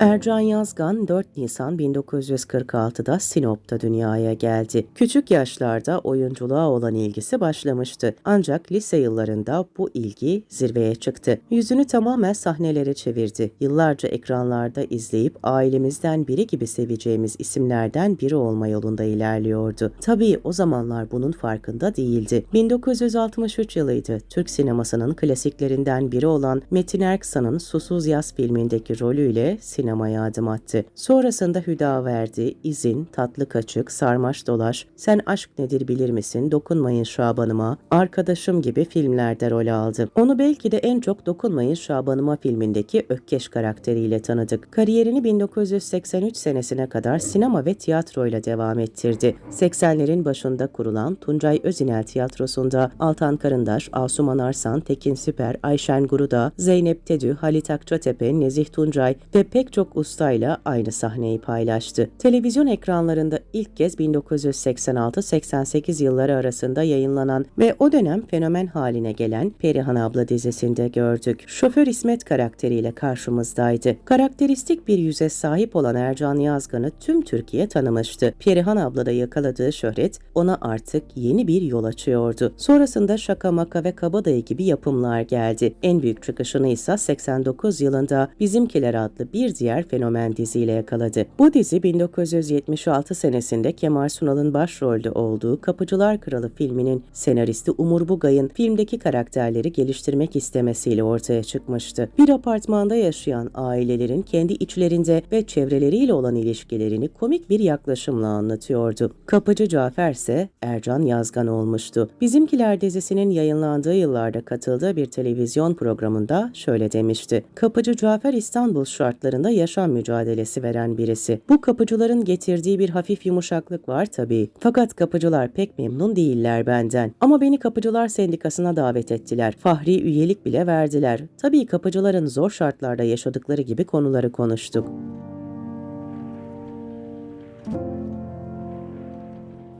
Ercan Yazgan 4 Nisan 1946'da Sinop'ta dünyaya geldi. Küçük yaşlarda oyunculuğa olan ilgisi başlamıştı. Ancak lise yıllarında bu ilgi zirveye çıktı. Yüzünü tamamen sahnelere çevirdi. Yıllarca ekranlarda izleyip ailemizden biri gibi seveceğimiz isimlerden biri olma yolunda ilerliyordu. Tabii o zamanlar bunun farkında değildi. 1963 yılıydı. Türk sinemasının klasiklerinden biri olan Metin Erksan'ın Susuz Yaz filmindeki rolüyle sinemaya adım attı. Sonrasında Hüdaverdi, İzin, Tatlı Kaçık, Sarmaş Dolaş, Sen Aşk Nedir Bilir Misin, Dokunmayın Şabanıma, Arkadaşım gibi filmlerde rol aldı. Onu belki de en çok Dokunmayın Şabanıma filmindeki Ökkeş karakteriyle tanıdık. Kariyerini 1983 senesine kadar sinema ve tiyatroyla devam ettirdi. 80'lerin başında kurulan Tuncay Özinel Tiyatrosu'nda Altan Karındaş, Asuman Arsan, Tekin Süper, Ayşen Guruda, Zeynep Tedü, Halit Akçatepe, Nezih Tuncay ve pek çok ustayla aynı sahneyi paylaştı. Televizyon ekranlarında ilk kez 1986-88 yılları arasında yayınlanan ve o dönem fenomen haline gelen Perihan Abla dizisinde gördük. Şoför İsmet karakteriyle karşımızdaydı. Karakteristik bir yüze sahip olan Ercan Yazgan'ı tüm Türkiye tanımıştı. Perihan Abla'da yakaladığı şöhret ona artık yeni bir yol açıyordu. Sonrasında Şaka Maka ve Kabadayı gibi yapımlar geldi. En büyük çıkışını ise 89 yılında Bizimkiler adlı bir diğer fenomen diziyle yakaladı. Bu dizi 1976 senesinde Kemal Sunal'ın başrolde olduğu Kapıcılar Kralı filminin senaristi Umur Bugay'ın filmdeki karakterleri geliştirmek istemesiyle ortaya çıkmıştı. Bir apartmanda yaşayan ailelerin kendi içlerinde ve çevreleriyle olan ilişkilerini komik bir yaklaşımla anlatıyordu. Kapıcı Cafer ise Ercan Yazgan olmuştu. Bizimkiler dizisinin yayınlandığı yıllarda katıldığı bir televizyon programında şöyle demişti. Kapıcı Cafer İstanbul şartlarında yaşam mücadelesi veren birisi. Bu kapıcıların getirdiği bir hafif yumuşaklık var tabii. Fakat kapıcılar pek memnun değiller benden. Ama beni kapıcılar sendikasına davet ettiler. Fahri üyelik bile verdiler. Tabii kapıcıların zor şartlarda yaşadıkları gibi konuları konuştuk.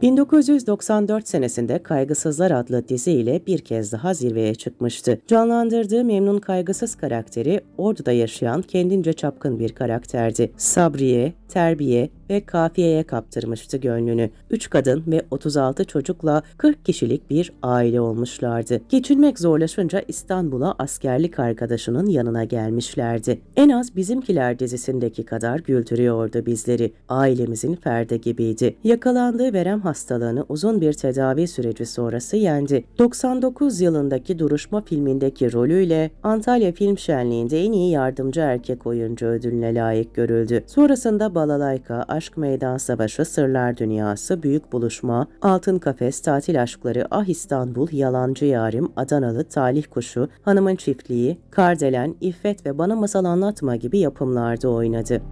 1994 senesinde Kaygısızlar adlı diziyle bir kez daha zirveye çıkmıştı. Canlandırdığı memnun kaygısız karakteri Ordu'da yaşayan kendince çapkın bir karakterdi. Sabriye, terbiye ve kafiyeye kaptırmıştı gönlünü. 3 kadın ve 36 çocukla 40 kişilik bir aile olmuşlardı. Geçinmek zorlaşınca İstanbul'a askerlik arkadaşının yanına gelmişlerdi. En az bizimkiler dizisindeki kadar güldürüyordu bizleri. Ailemizin ferdi gibiydi. Yakalandığı verem hastalığını uzun bir tedavi süreci sonrası yendi. 99 yılındaki Duruşma filmindeki rolüyle Antalya Film Şenliği'nde en iyi yardımcı erkek oyuncu ödülüne layık görüldü. Sonrasında Balalayka, Aşk Meydan Savaşı, Sırlar Dünyası, Büyük Buluşma, Altın Kafes, Tatil Aşkları, Ah İstanbul, Yalancı Yarim, Adanalı, Talih Kuşu, Hanımın Çiftliği, Kardelen, İffet ve Bana Masal Anlatma gibi yapımlarda oynadı.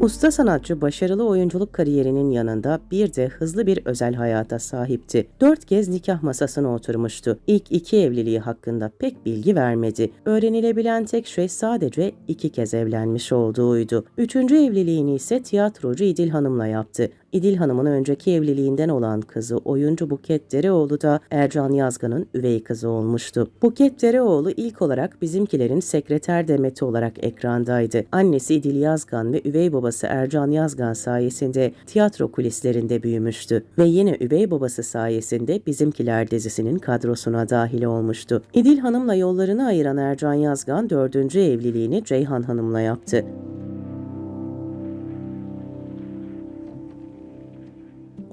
Usta sanatçı başarılı oyunculuk kariyerinin yanında bir de hızlı bir özel hayata sahipti. Dört kez nikah masasına oturmuştu. İlk iki evliliği hakkında pek bilgi vermedi. Öğrenilebilen tek şey sadece iki kez evlenmiş olduğuydu. Üçüncü evliliğini ise tiyatrocu İdil Hanım'la yaptı. İdil Hanım'ın önceki evliliğinden olan kızı oyuncu Buket Dereoğlu da Ercan Yazgan'ın üvey kızı olmuştu. Buket Dereoğlu ilk olarak bizimkilerin sekreter demeti olarak ekrandaydı. Annesi İdil Yazgan ve üvey babası Ercan Yazgan sayesinde tiyatro kulislerinde büyümüştü ve yine üvey babası sayesinde Bizimkiler dizisinin kadrosuna dahil olmuştu. İdil Hanım'la yollarını ayıran Ercan Yazgan dördüncü evliliğini Ceyhan Hanım'la yaptı.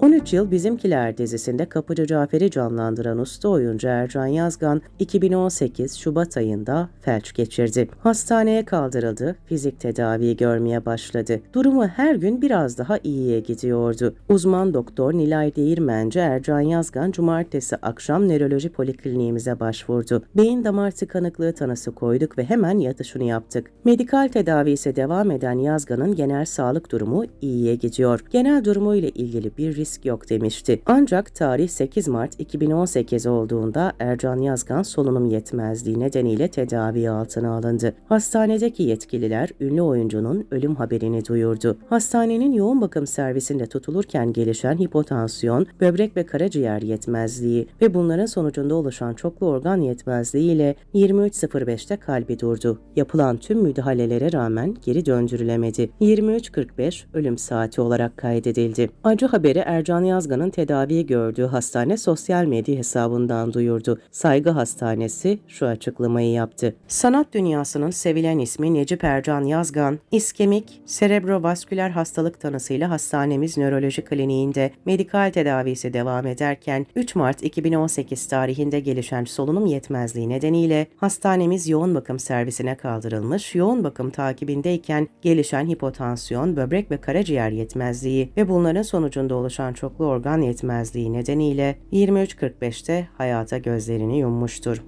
13 yıl Bizimkiler dizisinde Kapıcı Cafer'i canlandıran usta oyuncu Ercan Yazgan 2018 Şubat ayında felç geçirdi. Hastaneye kaldırıldı, fizik tedavi görmeye başladı. Durumu her gün biraz daha iyiye gidiyordu. Uzman doktor Nilay Değirmenci Ercan Yazgan cumartesi akşam nöroloji polikliniğimize başvurdu. Beyin damar tıkanıklığı tanısı koyduk ve hemen yatışını yaptık. Medikal tedavisi devam eden Yazgan'ın genel sağlık durumu iyiye gidiyor. Genel durumu ile ilgili bir risk risk yok demişti. Ancak tarih 8 Mart 2018 olduğunda Ercan Yazgan solunum yetmezliği nedeniyle tedavi altına alındı. Hastanedeki yetkililer ünlü oyuncunun ölüm haberini duyurdu. Hastanenin yoğun bakım servisinde tutulurken gelişen hipotansiyon, böbrek ve karaciğer yetmezliği ve bunların sonucunda oluşan çoklu organ yetmezliği ile 23.05'te kalbi durdu. Yapılan tüm müdahalelere rağmen geri döndürülemedi. 23.45 ölüm saati olarak kaydedildi. Acı haberi Ercan Yazgan'ın tedavi gördüğü hastane sosyal medya hesabından duyurdu. Saygı Hastanesi şu açıklamayı yaptı. Sanat dünyasının sevilen ismi Necip Ercan Yazgan, iskemik, serebrovasküler hastalık tanısıyla hastanemiz nöroloji kliniğinde medikal tedavisi devam ederken 3 Mart 2018 tarihinde gelişen solunum yetmezliği nedeniyle hastanemiz yoğun bakım servisine kaldırılmış, yoğun bakım takibindeyken gelişen hipotansiyon, böbrek ve karaciğer yetmezliği ve bunların sonucunda oluşan çoklu organ yetmezliği nedeniyle 23.45'te hayata gözlerini yummuştur.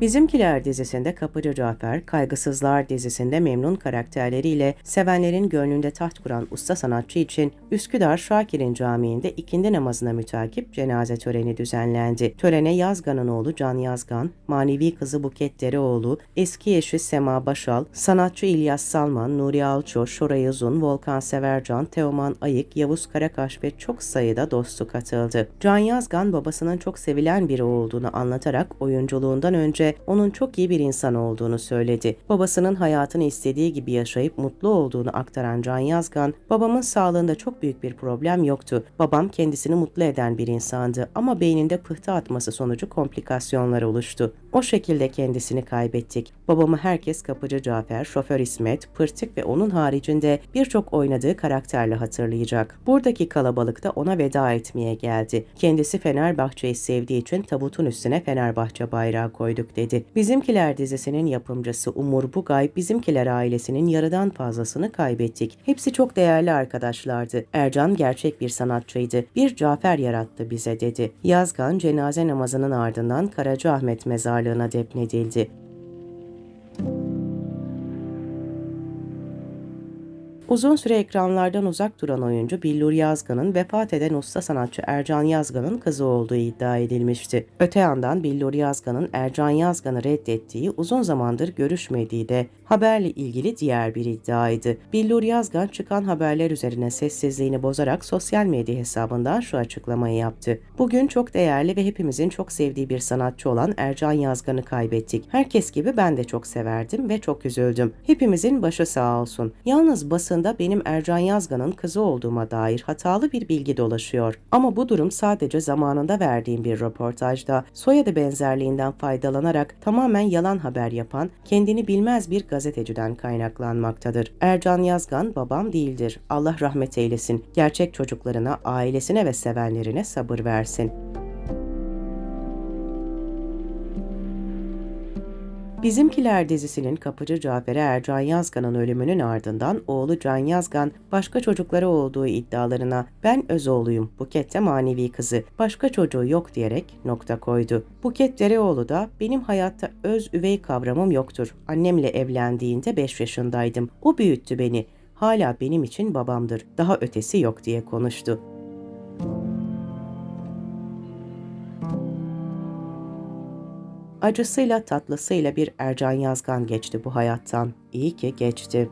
Bizimkiler dizisinde Kapıcı Cafer, Kaygısızlar dizisinde memnun karakterleriyle sevenlerin gönlünde taht kuran usta sanatçı için Üsküdar Şakir'in Camii'nde ikindi namazına mütakip cenaze töreni düzenlendi. Törene Yazgan'ın oğlu Can Yazgan, manevi kızı Buket Dereoğlu, eski eşi Sema Başal, sanatçı İlyas Salman, Nuri Alço, Şoray Uzun, Volkan Severcan, Teoman Ayık, Yavuz Karakaş ve çok sayıda dostu katıldı. Can Yazgan babasının çok sevilen biri olduğunu anlatarak oyunculuğundan önce onun çok iyi bir insan olduğunu söyledi. Babasının hayatını istediği gibi yaşayıp mutlu olduğunu aktaran Can Yazgan, babamın sağlığında çok büyük bir problem yoktu. Babam kendisini mutlu eden bir insandı ama beyninde pıhtı atması sonucu komplikasyonlar oluştu. O şekilde kendisini kaybettik. Babamı herkes Kapıcı Cafer, Şoför İsmet, Pırtık ve onun haricinde birçok oynadığı karakterle hatırlayacak. Buradaki kalabalık da ona veda etmeye geldi. Kendisi Fenerbahçe'yi sevdiği için tabutun üstüne Fenerbahçe bayrağı koyduk dedi. Bizimkiler dizisinin yapımcısı Umur Bugay, Bizimkiler ailesinin yarıdan fazlasını kaybettik. Hepsi çok değerli arkadaşlardı. Ercan gerçek bir sanatçıydı. Bir Cafer yarattı bize dedi. Yazgan cenaze namazının ardından Karacaahmet mezarlığına defnedildi. Uzun süre ekranlardan uzak duran oyuncu Billur Yazgan'ın vefat eden usta sanatçı Ercan Yazgan'ın kızı olduğu iddia edilmişti. Öte yandan Billur Yazgan'ın Ercan Yazgan'ı reddettiği, uzun zamandır görüşmediği de haberle ilgili diğer bir iddiaydı. Billur Yazgan çıkan haberler üzerine sessizliğini bozarak sosyal medya hesabından şu açıklamayı yaptı. Bugün çok değerli ve hepimizin çok sevdiği bir sanatçı olan Ercan Yazgan'ı kaybettik. Herkes gibi ben de çok severdim ve çok üzüldüm. Hepimizin başı sağ olsun. Yalnız basın hakkında benim Ercan Yazgan'ın kızı olduğuma dair hatalı bir bilgi dolaşıyor. Ama bu durum sadece zamanında verdiğim bir röportajda soyadı benzerliğinden faydalanarak tamamen yalan haber yapan, kendini bilmez bir gazeteciden kaynaklanmaktadır. Ercan Yazgan babam değildir. Allah rahmet eylesin. Gerçek çocuklarına, ailesine ve sevenlerine sabır versin. Bizimkiler dizisinin kapıcı Cafer'e Ercan Yazgan'ın ölümünün ardından oğlu Can Yazgan başka çocukları olduğu iddialarına ben öz oğluyum Buket de manevi kızı başka çocuğu yok diyerek nokta koydu. Buket Dereoğlu da benim hayatta öz üvey kavramım yoktur. Annemle evlendiğinde 5 yaşındaydım. O büyüttü beni. Hala benim için babamdır. Daha ötesi yok diye konuştu. Acısıyla tatlısıyla bir Ercan Yazgan geçti bu hayattan. İyi ki geçti.